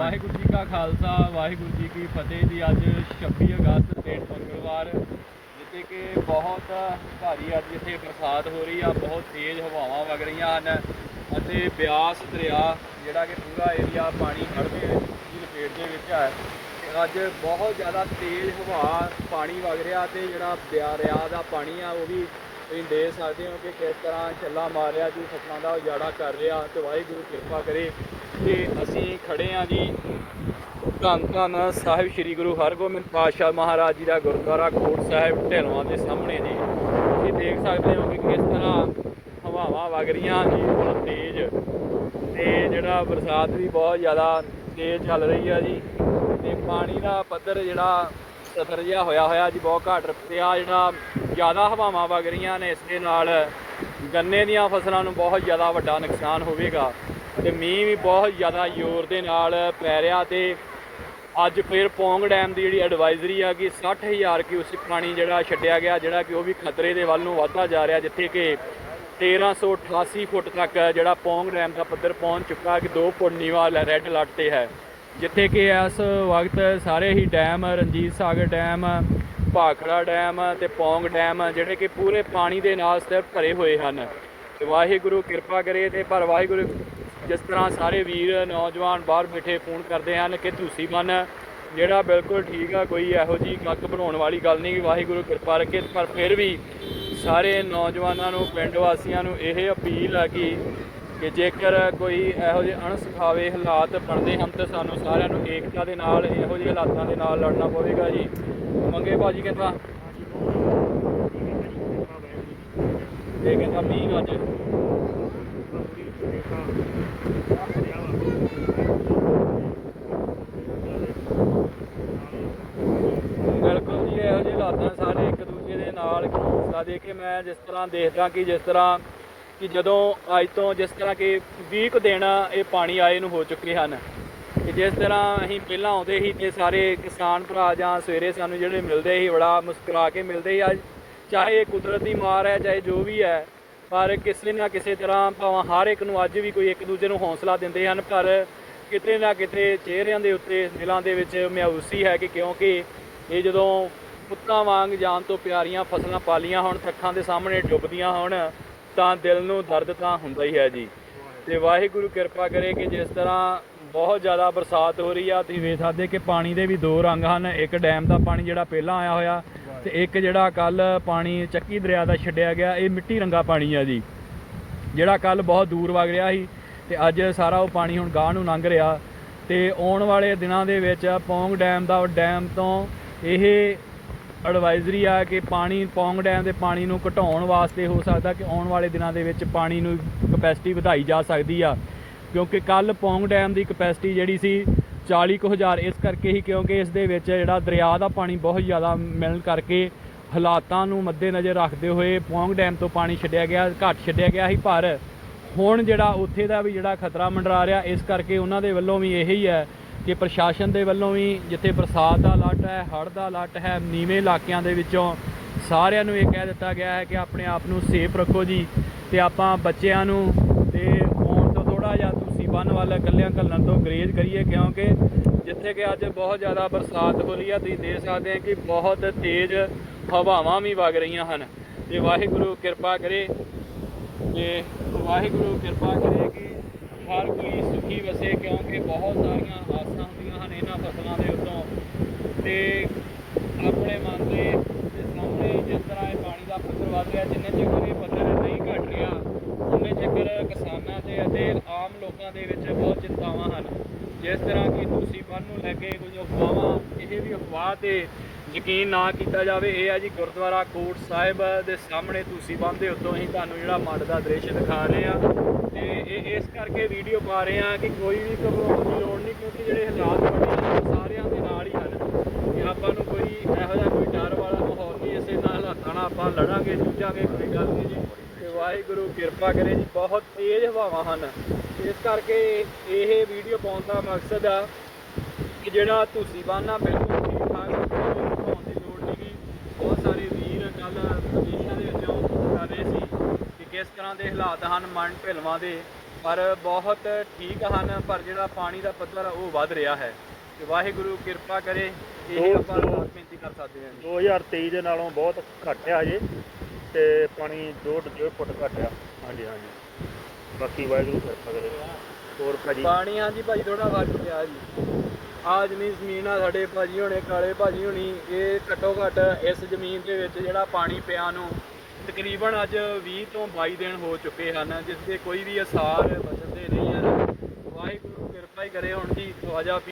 ਵਾਹਿਗੁਰੂ ਜੀ ਕਾ ਖਾਲਸਾ, ਵਾਹਿਗੁਰੂ ਜੀ ਕੀ ਫਤਿਹ ਦੀ ਅੱਜ 26 ਅਗਸਤ ਦਿਨ ਮੰਗਲਵਾਰ, ਜਿੱਥੇ ਕਿ ਬਹੁਤ ਭਾਰੀ ਅੱਜ ਇੱਥੇ ਬਰਸਾਤ ਹੋ ਰਹੀ ਆ, ਬਹੁਤ ਤੇਜ਼ ਹਵਾਵਾਂ ਵਗ ਰਹੀਆਂ ਹਨ ਅਤੇ ਬਿਆਸ ਦਰਿਆ, ਜਿਹੜਾ ਕਿ ਪੂਰਾ ਏਰੀਆ ਪਾਣੀ ਹੜ੍ਹ ਦੇ ਦੀ ਲਪੇਟ ਦੇ ਵਿੱਚ ਹੈ ਅੱਜ ਬਹੁਤ ਜ਼ਿਆਦਾ ਤੇਜ਼ ਹਵਾ ਪਾਣੀ ਵਗ ਰਿਹਾ ਤੇ ਜਿਹੜਾ ਦਰਿਆ ਦਾ ਪਾਣੀ ਆ, ਉਹ ਵੀ ਤੁਸੀਂ ਦੇਖ ਸਕਦੇ ਹੋ ਕਿ ਕਿਸ ਤਰ੍ਹਾਂ ਛੱਲਾ ਮਾਰ ਰਿਹਾ ਜੀ, ਫਸਲਾਂ ਦਾ ਉਜਾੜਾ ਕਰ ਰਿਹਾ ਤੇ ਵਾਹਿਗੁਰੂ ਕਿਰਪਾ ਕਰੇ। ਤੇ ਅਸੀਂ ਖੜੇ ਆ ਜੀ ਧੰਨ ਧੰਨ ਸਾਹਿਬ ਸ੍ਰੀ ਗੁਰੂ ਹਰਗੋਬਿੰਦ ਪਾਤਸ਼ਾਹ ਮਹਾਰਾਜ ਜੀ ਦਾ ਗੁਰਦੁਆਰਾ ਕੋਟ ਸਾਹਿਬ ਢੇਲਵਾਂ ਦੇ ਸਾਹਮਣੇ ਜੀ। ਤੁਸੀਂ ਦੇਖ ਸਕਦੇ ਹੋ ਕਿ ਕਿਸ ਤਰ੍ਹਾਂ ਹਵਾਵਾਂ ਵਗ ਰਹੀਆਂ ਜੀ ਬਹੁਤ ਤੇਜ਼। ਤੇ ਜਿਹੜਾ ਬਰਸਾਤ ਵੀ ਬਹੁਤ ਜ਼ਿਆਦਾ ਤੇਜ਼ ਚੱਲ ਰਹੀ ਆ ਜੀ। ਤੇ ਪਾਣੀ ਦਾ ਪੱਧਰ ਜਿਹੜਾ ਸਫਰ ਜਿਹਾ ਹੋਇਆ ਹੋਇਆ ਜੀ ਬਹੁਤ ਘੱਟ ਰਿਹਾ ਜਿਹੜਾ ਜ਼ਿਆਦਾ ਹਵਾਵਾਂ ਵਗ ਰਹੀਆਂ ਨੇ ਇਸ ਦੇ ਨਾਲ ਗੰਨੇ ਦੀਆਂ ਫਸਲਾਂ ਨੂੰ ਬਹੁਤ ਜ਼ਿਆਦਾ ਵੱਡਾ ਨੁਕਸਾਨ ਹੋਵੇਗਾ ਤੇ ਮੀਂਹ ਵੀ ਬਹੁਤ ਜ਼ਿਆਦਾ ਜ਼ੋਰ ਦੇ ਨਾਲ ਪੈ ਰਿਹਾ ਤੇ ਅੱਜ ਫਿਰ ਪੌਂਗ ਡੈਮ ਦੀ ਜਿਹੜੀ ਐਡਵਾਈਜ਼ਰੀ ਆ ਕਿ 60000 ਕਿਊਸਿਕ ਪਾਣੀ ਜਿਹੜਾ ਛੱਡਿਆ ਗਿਆ, ਜਿਹੜਾ ਕਿ ਉਹ ਵੀ ਖਤਰੇ ਦੇ ਵੱਲ ਨੂੰ ਵਧਦਾ ਜਾ ਰਿਹਾ, ਜਿੱਥੇ ਕਿ 1388 ਫੁੱਟ ਤੱਕ ਜਿਹੜਾ ਪੌਂਗ ਡੈਮ ਦਾ ਪੱਧਰ ਪਹੁੰਚ ਚੁੱਕਾ ਕਿ 2 ਫੁੱਟ ਨੀਵਾ ਰੈੱਡ ਅਲਰਟ ਤੇ ਹੈ। ਜਿੱਥੇ ਕਿ ਇਸ ਵਕਤ ਸਾਰੇ ਹੀ dam, Ranjit Sagar dam, Bhakra dam ਤੇ ਪੌਂਗ ਡੈਮ, ਜਿਹੜੇ ਕਿ ਪੂਰੇ ਪਾਣੀ ਦੇ ਨਾਲ ਸਿਰ ਭਰੇ ਹੋਏ ਹਨ। ਤੇ ਵਾਹਿਗੁਰੂ ਕਿਰਪਾ ਕਰੇ ਤੇ ਪਰ ਵਾਹਿਗੁਰੂ, ਜਿਸ ਤਰ੍ਹਾਂ ਸਾਰੇ ਵੀਰ, ਨੌਜਵਾਨ ਬਾਹਰ ਬੈਠੇ ਫੋਨ ਕਰਦੇ ਹਨ ਕਿ ਤੁਸੀਂ ਮਨ, ਜਿਹੜਾ ਬਿਲਕੁਲ ਠੀਕ ਆ, ਕੋਈ ਇਹੋ ਜੀ ਕੱਕ ਬਣਾਉਣ ਵਾਲੀ ਗੱਲ ਨਹੀਂ, ਵਾਹਿਗੁਰੂ ਕਿਰਪਾ ਰੱਖੇ। ਪਰ ਫਿਰ ਵੀ ਸਾਰੇ ਨੌਜਵਾਨਾਂ ਨੂੰ, ਪਿੰਡ ਵਾਸੀਆਂ ਨੂੰ ਇਹ ਅਪੀਲ ਆ ਕਿ ਕਿ ਜੇਕਰ ਕੋਈ ਇਹੋ ਜਿਹੇ ਅਣਸੁਖਾਵੇ ਹਾਲਾਤ ਬਣਦੇ ਹਨ ਤਾਂ ਸਾਨੂੰ ਸਾਰਿਆਂ ਨੂੰ ਏਕਤਾ ਦੇ ਨਾਲ, ਇਹੋ ਜਿਹੇ ਹਾਲਾਤਾਂ ਦੇ ਨਾਲ ਲੜਨਾ ਪਵੇਗਾ ਜੀ। ਮੰਗੇ ਬਾਜੀ ਕਹਿੰਦਾ ਇਹ ਕਹਿੰਦਾ ਮੀਂਹ ਅੱਜ। ਬਿਲਕੁਲ ਜੀ, ਇਹੋ ਜਿਹੇ ਹਾਲਾਤਾਂ ਸਾਰੇ ਇੱਕ ਦੂਜੇ ਦੇ ਨਾਲ। ਹੌਸਲਾ ਦੇ ਕੇ ਮੈਂ ਜਿਸ ਤਰ੍ਹਾਂ ਦੇਖਦਾ ਕਿ ਜਿਸ ਤਰ੍ਹਾਂ ਕਿ ਜਦੋਂ ਅੱਜ ਤੋਂ ਜਿਸ ਤਰ੍ਹਾਂ ਕਿ 20 ਕੁ ਦਿਨ ਇਹ ਪਾਣੀ ਆਏ ਨੂੰ ਹੋ ਚੁੱਕੇ ਹਨ, ਕਿ ਜਿਸ ਤਰ੍ਹਾਂ ਅਸੀਂ ਪਹਿਲਾਂ ਆਉਂਦੇ ਸੀ ਤੇ ਸਾਰੇ ਕਿਸਾਨ ਭਰਾ ਜਾਂ ਸਵੇਰੇ ਸਾਨੂੰ ਜਿਹੜੇ ਮਿਲਦੇ ਸੀ ਬੜਾ ਮੁਸਕਰਾ ਕੇ ਮਿਲਦੇ ਸੀ। ਅੱਜ ਚਾਹੇ ਇਹ ਕੁਦਰਤ ਦੀ ਮਾਰ ਹੈ, ਚਾਹੇ ਜੋ ਵੀ ਹੈ, ਪਰ ਕਿਸੇ ਨਾ ਕਿਸੇ ਤਰ੍ਹਾਂ ਭਾਵੇਂ ਹਰ ਇੱਕ ਨੂੰ ਅੱਜ ਵੀ ਕੋਈ ਇੱਕ ਦੂਜੇ ਨੂੰ ਹੌਸਲਾ ਦਿੰਦੇ ਹਨ, ਪਰ ਕਿਤੇ ਨਾ ਕਿਤੇ ਚਿਹਰਿਆਂ ਦੇ ਉੱਤੇ, ਦਿਲਾਂ ਦੇ ਵਿੱਚ ਮਾਯੂਸੀ ਹੈ ਕਿ ਕਿਉਂਕਿ ਇਹ ਜਦੋਂ ਪੁੱਤਾਂ ਵਾਂਗ ਜਾਨ ਤੋਂ ਪਿਆਰੀਆਂ ਫਸਲਾਂ ਪਾਲੀਆਂ ਹੋਣ ਤੇ ਦੇ ਸਾਹਮਣੇ ਡੁੱਬਦੀਆਂ ਹੋਣ ਤਾਂ ਦਿਲ ਨੂੰ ਦਰਦ ਤਾਂ ਹੁੰਦਾ ਹੀ ਹੈ ਜੀ। ਤੇ ਵਾਹਿਗੁਰੂ ਕਿਰਪਾ ਕਰੇ ਕਿ ਜਿਸ ਤਰ੍ਹਾਂ ਬਹੁਤ ਜ਼ਿਆਦਾ ਬਰਸਾਤ ਹੋ ਰਹੀ ਆ, ਤੁਸੀਂ ਵੇਖ ਸਕਦੇ ਕਿ ਪਾਣੀ ਦੇ ਵੀ ਦੋ ਰੰਗ ਹਨ। ਇੱਕ ਡੈਮ ਦਾ ਪਾਣੀ ਜਿਹੜਾ ਪਹਿਲਾਂ ਆਇਆ ਹੋਇਆ ਤੇ ਇੱਕ ਜਿਹੜਾ ਕੱਲ ਪਾਣੀ ਚੱਕੀ ਦਰਿਆ ਦਾ ਛੱਡਿਆ ਗਿਆ, ਇਹ ਮਿੱਟੀ ਰੰਗਾ ਪਾਣੀ ਆ ਜੀ। ਜਿਹੜਾ ਕੱਲ ਬਹੁਤ ਦੂਰ ਵਗ ਰਿਹਾ ਸੀ ਤੇ ਅੱਜ ਸਾਰਾ ਉਹ ਪਾਣੀ ਹੁਣ ਗਾਹ ਨੂੰ ਲੰਘ ਰਿਹਾ ਤੇ ਆਉਣ ਵਾਲੇ ਦਿਨਾਂ ਦੇ ਵਿੱਚ ਪੌਂਗ ਡੈਮ ਦਾ ਡੈਮ ਤੋਂ ਇਹ ਐਡਵਾਈਜ਼ਰੀ ਆ ਕਿ ਪਾਣੀ, ਪੌਂਗ ਡੈਮ ਦੇ ਪਾਣੀ ਨੂੰ ਘਟਾਉਣ ਵਾਸਤੇ ਹੋ ਸਕਦਾ ਕਿ ਆਉਣ ਵਾਲੇ ਦਿਨਾਂ ਦੇ ਵਿੱਚ ਪਾਣੀ ਨੂੰ ਕਪੈਸਿਟੀ ਵਧਾਈ ਜਾ ਸਕਦੀ ਆ। ਕਿਉਂਕਿ ਕੱਲ ਪੌਂਗ ਡੈਮ ਦੀ ਕਪੈਸਿਟੀ ਜਿਹੜੀ ਸੀ 40 ਕੁ ਹਜ਼ਾਰ, ਇਸ ਕਰਕੇ ਹੀ ਕਿਉਂਕਿ ਇਸ ਦੇ ਵਿੱਚ ਜਿਹੜਾ ਦਰਿਆ ਦਾ ਪਾਣੀ ਬਹੁਤ ਜ਼ਿਆਦਾ ਮਿਲਣ ਕਰਕੇ ਹਾਲਾਤਾਂ ਨੂੰ ਮੱਦੇਨਜ਼ਰ ਰੱਖਦੇ ਹੋਏ ਪੌਂਗ ਡੈਮ ਤੋਂ ਪਾਣੀ ਛੱਡਿਆ ਗਿਆ, ਘੱਟ ਛੱਡਿਆ ਗਿਆ ਸੀ। ਪਰ ਹੁਣ ਜਿਹੜਾ ਉੱਥੇ ਦਾ ਵੀ ਜਿਹੜਾ ਖਤਰਾ ਮੰਡਰਾ ਰਿਹਾ, ਇਸ ਕਰਕੇ ਉਹਨਾਂ ਦੇ ਵੱਲੋਂ ਵੀ ਇਹੀ ਹੈ ਕਿ ਪ੍ਰਸ਼ਾਸਨ ਦੇ ਵੱਲੋਂ ਵੀ ਜਿੱਥੇ ਬਰਸਾਤ ਦਾ ਅਲਰਟ ਹੈ, ਹੜ੍ਹ ਦਾ ਅਲਰਟ ਹੈ, ਨੀਵੇਂ ਇਲਾਕਿਆਂ ਦੇ ਵਿੱਚੋਂ ਸਾਰਿਆਂ ਨੂੰ ਇਹ ਕਹਿ ਦਿੱਤਾ ਗਿਆ ਹੈ ਕਿ ਆਪਣੇ ਆਪ ਨੂੰ ਸੇਫ ਰੱਖੋ ਜੀ ਤੇ ਆਪਾਂ ਬੱਚਿਆਂ ਨੂੰ ਤੇ ਆਉਣ ਤੋਂ ਥੋੜਾ ਜਿਹਾ ਤੁਸੀਂ ਬੰਨ ਵੱਲ ਇਕੱਲਿਆਂ ਘੱਲਣ ਤੋਂ ਗਰੇਜ਼ ਕਰੀਏ ਕਿਉਂਕਿ ਜਿੱਥੇ ਕਿ ਅੱਜ ਬਹੁਤ ਜ਼ਿਆਦਾ ਬਰਸਾਤ ਹੋ ਰਹੀ ਹੈ, ਤੁਸੀਂ ਦੇਖ ਸਕਦੇ ਹੋ ਕਿ ਬਹੁਤ ਤੇਜ਼ ਹਵਾਵਾਂ ਵੀ ਵਗ ਰਹੀਆਂ ਹਨ ਤੇ ਵਾਹਿਗੁਰੂ ਕਿਰਪਾ ਕਰੇ ਤੇ ਵਾਹਿਗੁਰੂ ਕਿਰਪਾ ਕਰੇ ਕਿ ਹਰ ਕੋਈ ਸੁਖੀ ਵਸੇ ਕਿਉਂਕਿ ਬਹੁਤ ਸਾਰੀਆਂ ਆਸਾਂ ਹੁੰਦੀਆਂ ਹਨ ਇਹਨਾਂ ਫਸਲਾਂ ਦੇ ਉੱਤੋਂ। ਤੇ ਆਪਣੇ ਮਨ ਦੇ ਦੇ ਸਾਹਮਣੇ ਜਿਸ ਤਰ੍ਹਾਂ ਇਹ ਪਾਣੀ ਦਾ ਪੱਧਰ ਵੱਧ ਰਿਹਾ, ਜਿੰਨੇ ਚਿਰ ਇਹ ਪੱਧਰ ਨਹੀਂ ਘਟ ਰਿਹਾ ਉਹਨੇ ਚਿਰ ਕਿਸਾਨਾਂ ਦੇ ਅਤੇ ਆਮ ਲੋਕਾਂ ਦੇ ਵਿੱਚ ਬਹੁਤ ਚਿੰਤਾਵਾਂ ਹਨ। ਜਿਸ ਤਰ੍ਹਾਂ ਕਿ ਤੁਸੀਂ ਬੰਨ ਨੂੰ ਲੈ ਕੇ ਕੁਝ ਅਫਵਾਹਾਂ, ਇਹ ਵੀ ਅਫਵਾਹ ਤੇ ਯਕੀਨ ਨਾ ਕੀਤਾ ਜਾਵੇ, ਇਹ ਹੈ ਜੀ ਗੁਰਦੁਆਰਾ ਕੋਟ ਸਾਹਿਬ ਦੇ ਸਾਹਮਣੇ ਤੁਸੀਂ ਬੰਨ ਦੇ ਉੱਤੋਂ ਹੀ ਤੁਹਾਨੂੰ ਜਿਹੜਾ ਮੱਡ ਦਾ ਦ੍ਰਿਸ਼ ਦਿਖਾ ਰਹੇ ਆ ਤੇ ਇਹ, ਇਸ ਕਰਕੇ ਵੀਡੀਓ ਪਾ ਰਹੇ ਆ ਕਿ ਕੋਈ ਵੀ ਘਬਰਾਉਣ ਦੀ ਲੋੜ ਨਹੀਂ, ਕਿਉਂਕਿ ਜਿਹੜੇ ਹਾਲਾਤ ਬਣੇ ਹਨ ਸਾਰਿਆਂ ਦੇ ਨਾਲ ਹੀ ਹਨ। ਕਿ ਆਪਾਂ ਨੂੰ ਕੋਈ ਇਹੋ ਜਿਹਾ ਕੋਈ ਡਰ ਵਾਲਾ ਮਾਹੌਲ ਨਹੀਂ, ਇਸੇ ਨਾਲ ਹਾਲਾਤਾਂ ਨਾਲ ਆਪਾਂ ਲੜਾਂਗੇ, ਜੂਝਾਂਗੇ ਕੋਈ ਗੱਲ ਨਹੀਂ ਜੀ। ਤੇ ਵਾਹਿਗੁਰੂ ਕਿਰਪਾ ਕਰੇ ਜੀ, ਬਹੁਤ ਤੇਜ਼ ਹਵਾਵਾਂ ਹਨ। ਇਸ ਕਰਕੇ ਇਹ ਵੀਡੀਓ ਪਾਉਣ ਦਾ ਮਕਸਦ ਆ ਕਿ ਜਿਹੜਾ ਤੁਸੀਂ ਬਾਨਾ ਬਿਲਕੁਲ ਠੀਕ ਠਾਕ ਹੋਣ ਦੀ ਲੋੜ ਨਹੀਂ ਗੀ ਬਹੁਤ ਸਾਰੇ ਵੀਰ ਕੱਲ ਵਿਦੇਸ਼ਾਂ ਦੇ ਵਿੱਚੋਂ ਕਰ ਰਹੇ ਸੀ ਕਿ ਕਿਸ ਤਰ੍ਹਾਂ ਦੇ ਹਾਲਾਤ ਹਨ ਮਨ ਢਿਲਵਾਂ ਦੇ ਪਰ ਬਹੁਤ ਠੀਕ ਹਨ ਪਰ ਜਿਹੜਾ ਪਾਣੀ ਦਾ ਪੱਧਰ ਉਹ ਵੱਧ ਰਿਹਾ ਹੈ। ਤੇ ਵਾਹਿਗੁਰੂ ਕਿਰਪਾ ਕਰੇ ਇਹ ਆਪਾਂ ਅਰਦਾਸ ਬੇਨਤੀ ਕਰ ਸਕਦੇ ਹਾਂ ਜੀ। 2023 ਦੇ ਨਾਲੋਂ ਬਹੁਤ ਘੱਟ ਆ ਹਜੇ ਤੇ ਪਾਣੀ 2.5 ਫੁੱਟ ਘੱਟ ਆ ਹਾਂਜੀ ਹਾਂਜੀ। ਬਾਕੀ ਵਾਹਿਗੁਰੂ ਕਿਰਪਾ ਕਰੇ। ਹੋਰ ਭਾਜੀ? ਪਾਣੀ ਹਾਂਜੀ ਭਾਜੀ ਥੋੜਾ ਵੱਧ ਗਿਆ ਜੀ। ਆ ਜ਼ਮੀਨ ਜ਼ਮੀਨ ਆ ਸਾਡੇ ਭਾਜੀ ਹੋਣੇ ਕਾਲੇ ਭਾਜੀ ਹੋਣੀ ਇਹ ਘੱਟੋ ਘੱਟ ਇਸ ਜ਼ਮੀਨ ਦੇ ਵਿੱਚ ਜਿਹੜਾ ਪਾਣੀ ਪਿਆ ਨੂੰ ਤਕਰੀਬਨ ਅੱਜ 20 ਤੋਂ 22 ਦਿਨ ਹੋ ਚੁੱਕੇ ਹਨ, ਜਿਸ ਦੇ ਕੋਈ ਵੀ ਅਸਾਰ ਬਚਦੇ ਨਹੀਂ ਹਨ। ਵਾਹਿਗੁਰੂ ਕਿਰਪਾ ਹੀ ਕਰੇ ਹੁਣ ਜੀ, ਖਵਾਜਾ